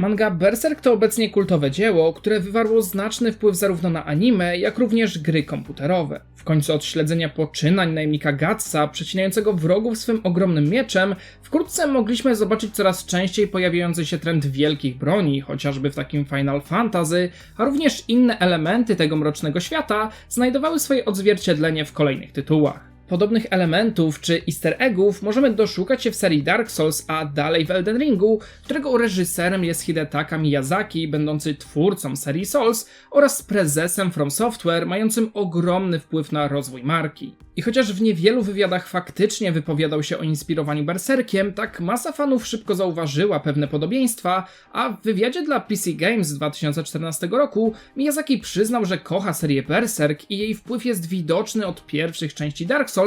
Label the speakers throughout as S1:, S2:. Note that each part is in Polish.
S1: Manga Berserk to obecnie kultowe dzieło, które wywarło znaczny wpływ zarówno na anime, jak również gry komputerowe. W końcu od śledzenia poczynań najemnika Gatsa, przecinającego wrogów swym ogromnym mieczem, wkrótce mogliśmy zobaczyć coraz częściej pojawiający się trend wielkich broni, chociażby w takim Final Fantasy, a również inne elementy tego mrocznego świata znajdowały swoje odzwierciedlenie w kolejnych tytułach. Podobnych elementów czy easter eggów możemy doszukać się w serii Dark Souls, a dalej w Elden Ringu, którego reżyserem jest Hidetaka Miyazaki, będący twórcą serii Souls oraz prezesem From Software, mającym ogromny wpływ na rozwój marki. I chociaż w niewielu wywiadach faktycznie wypowiadał się o inspirowaniu Berserkiem, tak masa fanów szybko zauważyła pewne podobieństwa, a w wywiadzie dla PC Games z 2014 roku Miyazaki przyznał, że kocha serię Berserk i jej wpływ jest widoczny od pierwszych części Dark Souls,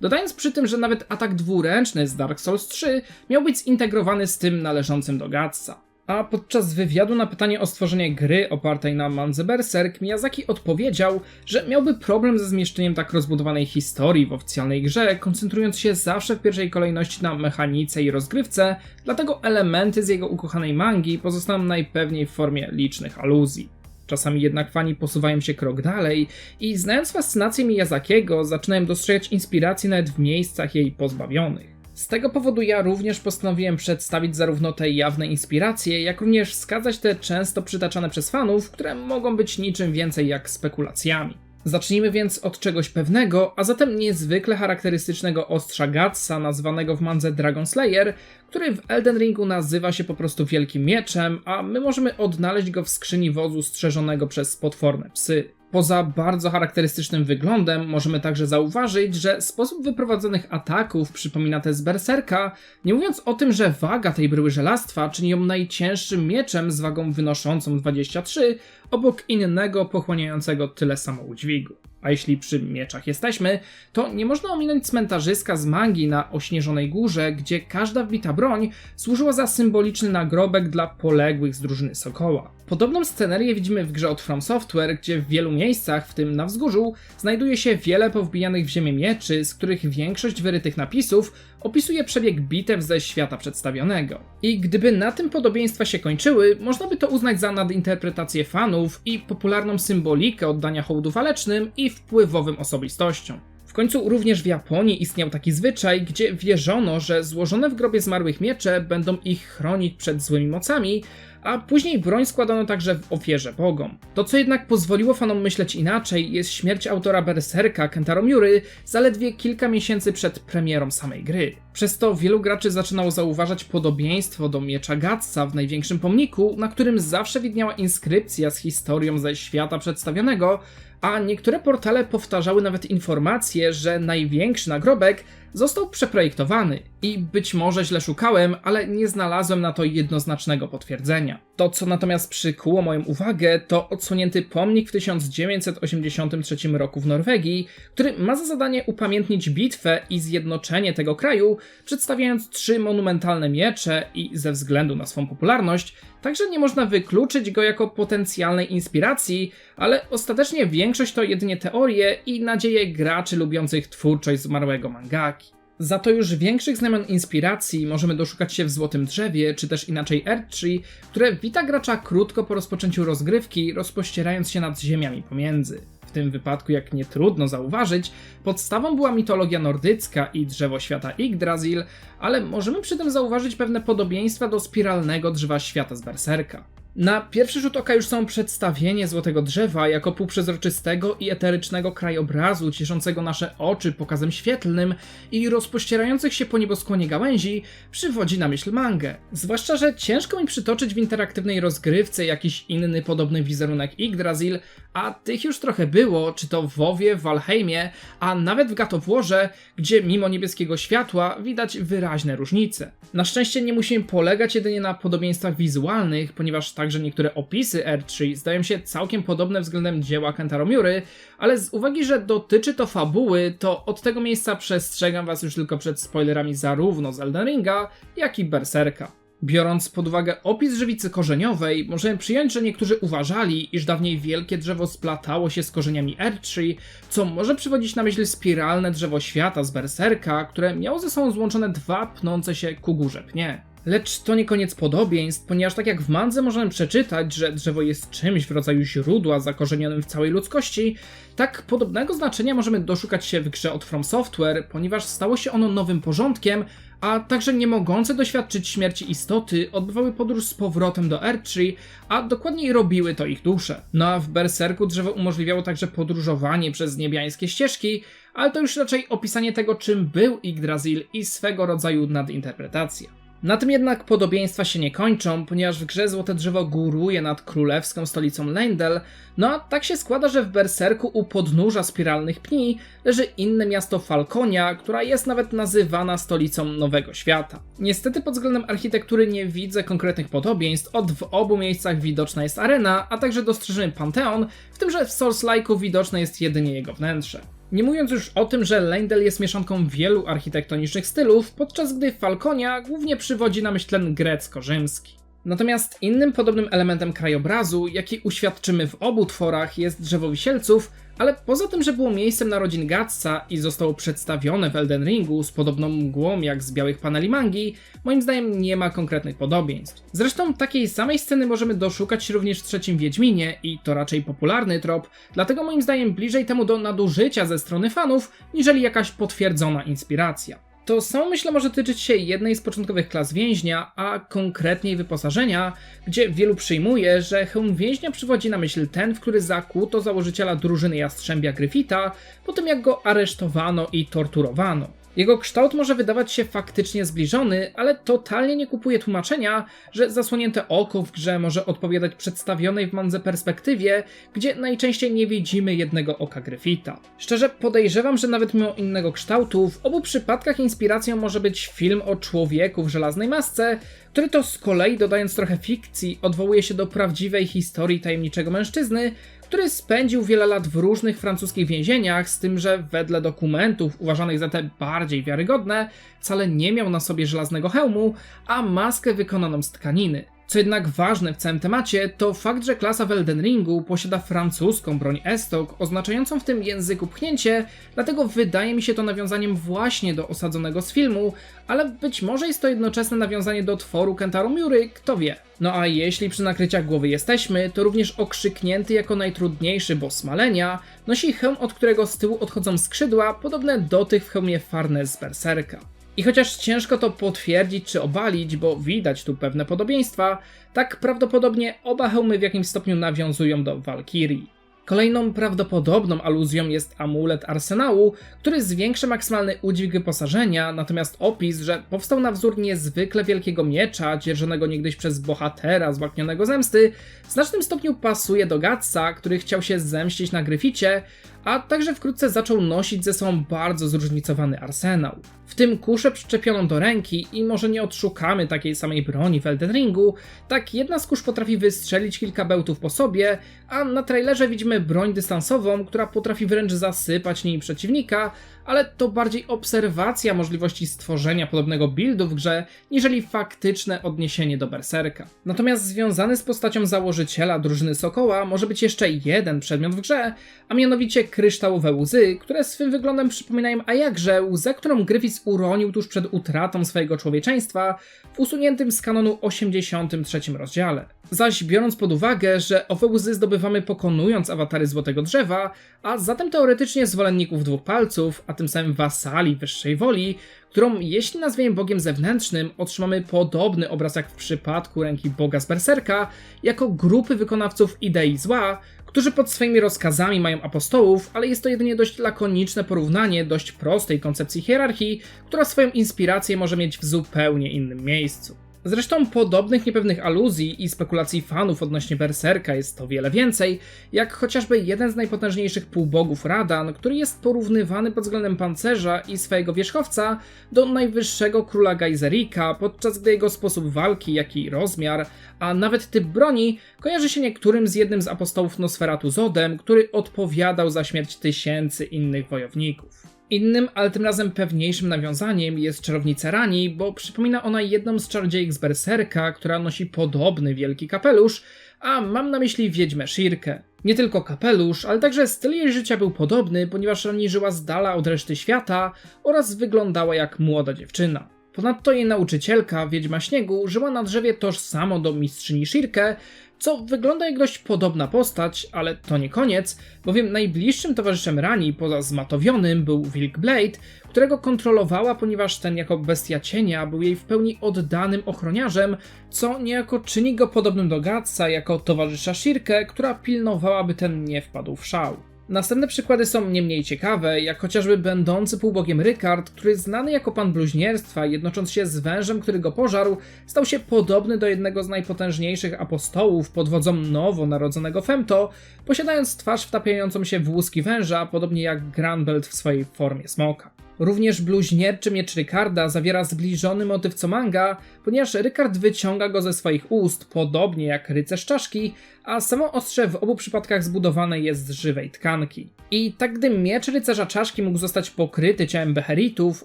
S1: dodając przy tym, że nawet atak dwuręczny z Dark Souls 3 miał być zintegrowany z tym należącym do Gatsa. A podczas wywiadu na pytanie o stworzenie gry opartej na Manze Berserk, Miyazaki odpowiedział, że miałby problem ze zmieszczeniem tak rozbudowanej historii w oficjalnej grze, koncentrując się zawsze w pierwszej kolejności na mechanice i rozgrywce, dlatego elementy z jego ukochanej mangi pozostaną najpewniej w formie licznych aluzji. Czasami jednak fani posuwają się krok dalej i znając fascynację Miyazakiego, zaczynają dostrzegać inspiracji nawet w miejscach jej pozbawionych. Z tego powodu ja również postanowiłem przedstawić zarówno te jawne inspiracje, jak również wskazać te często przytaczane przez fanów, które mogą być niczym więcej jak spekulacjami. Zacznijmy więc od czegoś pewnego, a zatem niezwykle charakterystycznego ostrza Gatsa, nazwanego w mandze Dragon Slayer, który w Elden Ringu nazywa się po prostu Wielkim Mieczem, a my możemy odnaleźć go w skrzyni wozu strzeżonego przez potworne psy. Poza bardzo charakterystycznym wyglądem możemy także zauważyć, że sposób wyprowadzonych ataków przypomina te z Berserka, nie mówiąc o tym, że waga tej bryły żelastwa czyni ją najcięższym mieczem z wagą wynoszącą 23, obok innego pochłaniającego tyle samo udźwigu. A jeśli przy mieczach jesteśmy, to nie można ominąć cmentarzyska z mangi na ośnieżonej górze, gdzie każda wbita broń służyła za symboliczny nagrobek dla poległych z drużyny Sokoła. Podobną scenerię widzimy w grze od From Software, gdzie w wielu miejscach, w tym na wzgórzu, znajduje się wiele powbijanych w ziemię mieczy, z których większość wyrytych napisów opisuje przebieg bitew ze świata przedstawionego. I gdyby na tym podobieństwa się kończyły, można by to uznać za nadinterpretację fanów i popularną symbolikę oddania hołdu walecznym i wpływowym osobistościom. W końcu również w Japonii istniał taki zwyczaj, gdzie wierzono, że złożone w grobie zmarłych miecze będą ich chronić przed złymi mocami, a później broń składano także w ofierze bogom. To, co jednak pozwoliło fanom myśleć inaczej, jest śmierć autora Berserka Kentaro Miury zaledwie kilka miesięcy przed premierą samej gry. Przez to wielu graczy zaczynało zauważać podobieństwo do miecza Gatsa w największym pomniku, na którym zawsze widniała inskrypcja z historią ze świata przedstawionego, a niektóre portale powtarzały nawet informacje, że największy nagrobek został przeprojektowany i być może źle szukałem, ale nie znalazłem na to jednoznacznego potwierdzenia. To, co natomiast przykuło moją uwagę, to odsłonięty pomnik w 1983 roku w Norwegii, który ma za zadanie upamiętnić bitwę i zjednoczenie tego kraju, przedstawiając trzy monumentalne miecze i ze względu na swą popularność, także nie można wykluczyć go jako potencjalnej inspiracji, ale ostatecznie większość to jedynie teorie i nadzieje graczy lubiących twórczość zmarłego mangaki. Za to już większych znamion inspiracji możemy doszukać się w Złotym Drzewie, czy też inaczej Erdtree, które wita gracza krótko po rozpoczęciu rozgrywki, rozpościerając się nad ziemiami pomiędzy. W tym wypadku, jak nie trudno zauważyć, podstawą była mitologia nordycka i drzewo świata Yggdrasil, ale możemy przy tym zauważyć pewne podobieństwa do spiralnego drzewa świata z Berserka. Na pierwszy rzut oka już są przedstawienie Złotego Drzewa jako półprzezroczystego i eterycznego krajobrazu cieszącego nasze oczy pokazem świetlnym i rozpościerających się po nieboskłonie gałęzi przywodzi na myśl mangę. Zwłaszcza, że ciężko mi przytoczyć w interaktywnej rozgrywce jakiś inny podobny wizerunek Yggdrasil, a tych już trochę było, czy to w WoWie, w Valheimie, a nawet w Gatowłorze, gdzie mimo niebieskiego światła widać wyraźne różnice. Na szczęście nie musimy polegać jedynie na podobieństwach wizualnych, ponieważ także niektóre opisy R3 zdają się całkiem podobne względem dzieła Kentaro Miury, ale z uwagi, że dotyczy to fabuły, to od tego miejsca przestrzegam was już tylko przed spoilerami zarówno z Elden Ringa, jak i Berserka. Biorąc pod uwagę opis żywicy korzeniowej, możemy przyjąć, że niektórzy uważali, iż dawniej wielkie drzewo splatało się z korzeniami R3, co może przywodzić na myśl spiralne drzewo świata z Berserka, które miało ze sobą złączone dwa pnące się ku górze pnie. Lecz to nie koniec podobieństw, ponieważ tak jak w mandze możemy przeczytać, że drzewo jest czymś w rodzaju źródła zakorzenionym w całej ludzkości, tak podobnego znaczenia możemy doszukać się w grze od From Software, ponieważ stało się ono nowym porządkiem, a także nie mogące doświadczyć śmierci istoty odbywały podróż z powrotem do Erdtree, a dokładniej robiły to ich dusze. No a w Berserku drzewo umożliwiało także podróżowanie przez niebiańskie ścieżki, ale to już raczej opisanie tego, czym był Yggdrasil i swego rodzaju nadinterpretacja. Na tym jednak podobieństwa się nie kończą, ponieważ w grze Złote Drzewo góruje nad królewską stolicą Leyndell, no a tak się składa, że w Berserku u podnóża spiralnych pni leży inne miasto Falkonia, która jest nawet nazywana stolicą Nowego Świata. Niestety pod względem architektury nie widzę konkretnych podobieństw, od w obu miejscach widoczna jest arena, a także dostrzeżony Panteon, w tym że w Souls-like'u widoczne jest jedynie jego wnętrze. Nie mówiąc już o tym, że Leyndell jest mieszanką wielu architektonicznych stylów, podczas gdy Falconia głównie przywodzi na myśl ten grecko-rzymski. Natomiast innym podobnym elementem krajobrazu, jaki uświadczymy w obu tworach, jest drzewo wisielców, ale poza tym, że było miejscem narodzin Gatsa i zostało przedstawione w Elden Ringu z podobną mgłą jak z białych paneli mangi, moim zdaniem nie ma konkretnych podobieństw. Zresztą takiej samej sceny możemy doszukać się również w trzecim Wiedźminie i to raczej popularny trop, dlatego moim zdaniem bliżej temu do nadużycia ze strony fanów, niżeli jakaś potwierdzona inspiracja. To samo myślę może tyczyć się jednej z początkowych klas więźnia, a konkretniej wyposażenia, gdzie wielu przyjmuje, że hełm więźnia przywodzi na myśl ten, w który zakłuto założyciela drużyny Jastrzębia Gryfita, po tym jak go aresztowano i torturowano. Jego kształt może wydawać się faktycznie zbliżony, ale totalnie nie kupuje tłumaczenia, że zasłonięte oko w grze może odpowiadać przedstawionej w mandze perspektywie, gdzie najczęściej nie widzimy jednego oka Gryfita. Szczerze podejrzewam, że nawet mimo innego kształtu, w obu przypadkach inspiracją może być film o człowieku w żelaznej masce, który to z kolei dodając trochę fikcji odwołuje się do prawdziwej historii tajemniczego mężczyzny, który spędził wiele lat w różnych francuskich więzieniach, z tym, że wedle dokumentów uważanych za te bardziej wiarygodne, wcale nie miał na sobie żelaznego hełmu, a maskę wykonaną z tkaniny. Co jednak ważne w całym temacie, to fakt, że klasa w Elden Ringu posiada francuską broń Estok, oznaczającą w tym języku pchnięcie, dlatego wydaje mi się to nawiązaniem właśnie do osadzonego z filmu, ale być może jest to jednoczesne nawiązanie do tworu Kentaro Miury, kto wie. No a jeśli przy nakryciach głowy jesteśmy, to również okrzyknięty jako najtrudniejszy boss Malenia nosi hełm, od którego z tyłu odchodzą skrzydła, podobne do tych w hełmie Farnes z Berserka. I chociaż ciężko to potwierdzić czy obalić, bo widać tu pewne podobieństwa, tak prawdopodobnie oba hełmy w jakimś stopniu nawiązują do Valkyrii. Kolejną prawdopodobną aluzją jest amulet arsenału, który zwiększa maksymalny udźwig wyposażenia, natomiast opis, że powstał na wzór niezwykle wielkiego miecza, dzierżonego niegdyś przez bohatera zwłaknionego zemsty, w znacznym stopniu pasuje do Gatsa, który chciał się zemścić na Gryficie, a także wkrótce zaczął nosić ze sobą bardzo zróżnicowany arsenał. W tym kuszę przyczepioną do ręki i może nie odszukamy takiej samej broni w Elden Ringu, tak jedna z kusz potrafi wystrzelić kilka bełtów po sobie, a na trailerze widzimy broń dystansową, która potrafi wręcz zasypać niej przeciwnika, ale to bardziej obserwacja możliwości stworzenia podobnego buildu w grze, niżeli faktyczne odniesienie do Berserka. Natomiast związany z postacią założyciela drużyny Sokoła może być jeszcze jeden przedmiot w grze, a mianowicie kryształowe łzy, które swym wyglądem przypominają a jakże łzę, którą Gryfis uronił tuż przed utratą swojego człowieczeństwa w usuniętym z kanonu 83 rozdziale. Zaś biorąc pod uwagę, że owe łzy zdobywamy pokonując awatary Złotego Drzewa, a zatem teoretycznie zwolenników dwóch palców, a tym samym wasali wyższej woli, którą jeśli nazwiemy Bogiem zewnętrznym, otrzymamy podobny obraz jak w przypadku ręki Boga z Berserka, jako grupy wykonawców idei zła, którzy pod swoimi rozkazami mają apostołów, ale jest to jedynie dość lakoniczne porównanie dość prostej koncepcji hierarchii, która swoją inspirację może mieć w zupełnie innym miejscu. Zresztą podobnych niepewnych aluzji i spekulacji fanów odnośnie Berserka jest o wiele więcej, jak chociażby jeden z najpotężniejszych półbogów Radan, który jest porównywany pod względem pancerza i swojego wierzchowca do najwyższego króla Gejzerika, podczas gdy jego sposób walki, jak i rozmiar, a nawet typ broni kojarzy się niektórym z jednym z apostołów Nosferatu Zodem, który odpowiadał za śmierć tysięcy innych wojowników. Innym, ale tym razem pewniejszym nawiązaniem jest czarownica Rani, bo przypomina ona jedną z czarodziejek z Berserka, która nosi podobny wielki kapelusz, a mam na myśli wiedźmę Shirkę. Nie tylko kapelusz, ale także styl jej życia był podobny, ponieważ Rani żyła z dala od reszty świata oraz wyglądała jak młoda dziewczyna. Ponadto jej nauczycielka, Wiedźma Śniegu, żyła na drzewie tożsamo do mistrzyni Shirke, co wygląda jak dość podobna postać, ale to nie koniec, bowiem najbliższym towarzyszem Rani poza zmatowionym był Wilk Blade, którego kontrolowała, ponieważ ten jako bestia cienia był jej w pełni oddanym ochroniarzem, co niejako czyni go podobnym do Gatsa jako towarzysza Shirke, która pilnowała, by ten nie wpadł w szał. Następne przykłady są nie mniej ciekawe, jak chociażby będący półbogiem Rykard, który znany jako pan bluźnierstwa, jednocząc się z wężem, który go pożarł, stał się podobny do jednego z najpotężniejszych apostołów pod wodzą nowo narodzonego Femto, posiadając twarz wtapiającą się w łuski węża, podobnie jak Granbelt w swojej formie smoka. Również bluźnierczy miecz Rykarda zawiera zbliżony motyw co manga, ponieważ Rykard wyciąga go ze swoich ust, podobnie jak rycerz czaszki, a samo ostrze w obu przypadkach zbudowane jest z żywej tkanki. I tak gdy miecz rycerza czaszki mógł zostać pokryty ciałem Beheritów,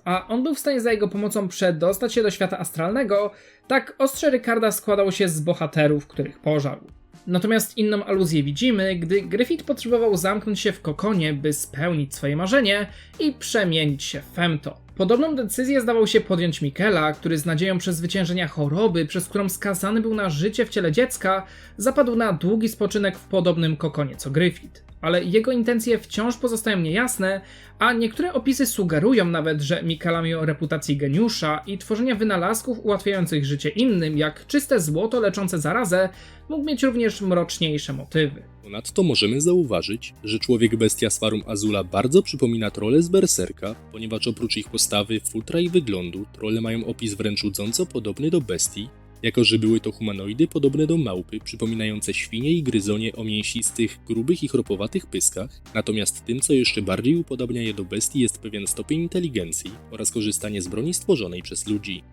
S1: a on był w stanie za jego pomocą przedostać się do świata astralnego, tak ostrze Rykarda składało się z bohaterów, których pożarł. Natomiast inną aluzję widzimy, gdy Griffith potrzebował zamknąć się w kokonie, by spełnić swoje marzenie i przemienić się w Femto. Podobną decyzję zdawał się podjąć Mikela, który z nadzieją przezwyciężenia choroby, przez którą skazany był na życie w ciele dziecka, zapadł na długi spoczynek w podobnym kokonie co Griffith. Ale jego intencje wciąż pozostają niejasne, a niektóre opisy sugerują nawet, że Mikela miał reputację geniusza i tworzenia wynalazków ułatwiających życie innym, jak czyste złoto leczące zarazę, mógł mieć również mroczniejsze motywy.
S2: Ponadto możemy zauważyć, że człowiek bestia z Farum Azula bardzo przypomina trole z Berserka, ponieważ oprócz ich postawy, futra i wyglądu, trole mają opis wręcz łudząco podobny do bestii, jako że były to humanoidy podobne do małpy, przypominające świnie i gryzonie o mięsistych, grubych i chropowatych pyskach, natomiast tym, co jeszcze bardziej upodobnia je do bestii jest pewien stopień inteligencji oraz korzystanie z broni stworzonej przez ludzi.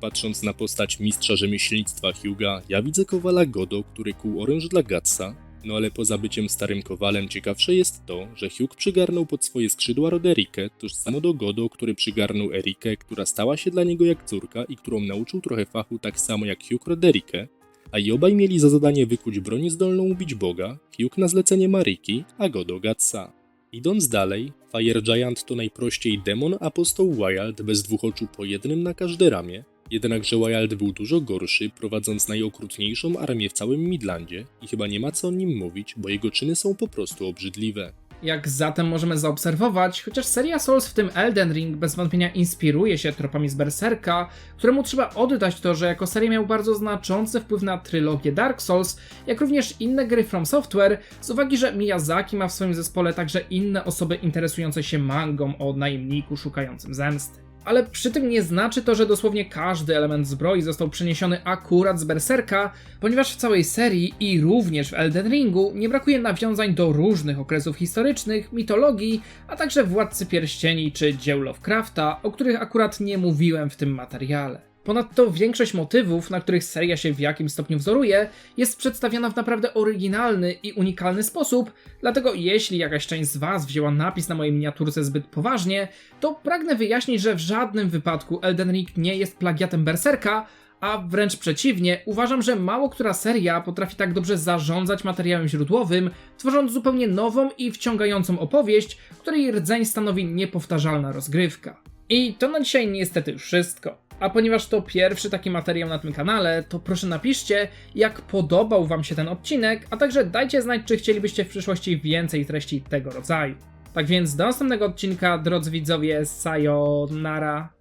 S2: Patrząc na postać mistrza rzemieślnictwa Hugh'a, ja widzę kowala Godo, który kuł oręż dla Gatsa, no ale poza byciem starym kowalem ciekawsze jest to, że Hugh przygarnął pod swoje skrzydła Roderikę, toż samo do Godo, który przygarnął Erikę, która stała się dla niego jak córka i którą nauczył trochę fachu tak samo jak Hugh Roderikę, a i obaj mieli za zadanie wykuć broń zdolną ubić Boga, Hugh na zlecenie Maryki, a Godo Gatsa. Idąc dalej, Fire Giant to najprościej demon apostoł Wild bez dwóch oczu po jednym na każde ramię, Jednakże Wild był dużo gorszy, prowadząc najokrutniejszą armię w całym Midlandzie i chyba nie ma co o nim mówić, bo jego czyny są po prostu obrzydliwe.
S1: Jak zatem możemy zaobserwować, chociaż seria Souls, w tym Elden Ring, bez wątpienia inspiruje się tropami z Berserka, któremu trzeba oddać to, że jako seria miał bardzo znaczący wpływ na trylogię Dark Souls, jak również inne gry From Software, z uwagi, że Miyazaki ma w swoim zespole także inne osoby interesujące się mangą o najemniku szukającym zemsty ale przy tym nie znaczy to, że dosłownie każdy element zbroi został przeniesiony akurat z Berserka, ponieważ w całej serii i również w Elden Ringu nie brakuje nawiązań do różnych okresów historycznych, mitologii, a także Władcy Pierścieni czy dzieł Lovecrafta, o których akurat nie mówiłem w tym materiale. Ponadto większość motywów, na których seria się w jakimś stopniu wzoruje, jest przedstawiana w naprawdę oryginalny i unikalny sposób, dlatego jeśli jakaś część z Was wzięła napis na mojej miniaturce zbyt poważnie, to pragnę wyjaśnić, że w żadnym wypadku Elden Ring nie jest plagiatem Berserka, a wręcz przeciwnie, uważam, że mało która seria potrafi tak dobrze zarządzać materiałem źródłowym, tworząc zupełnie nową i wciągającą opowieść, której rdzeń stanowi niepowtarzalna rozgrywka. I to na dzisiaj niestety już wszystko. A ponieważ to pierwszy taki materiał na tym kanale, to proszę napiszcie, jak podobał Wam się ten odcinek, a także dajcie znać, czy chcielibyście w przyszłości więcej treści tego rodzaju. Tak więc do następnego odcinka, drodzy widzowie, sayonara.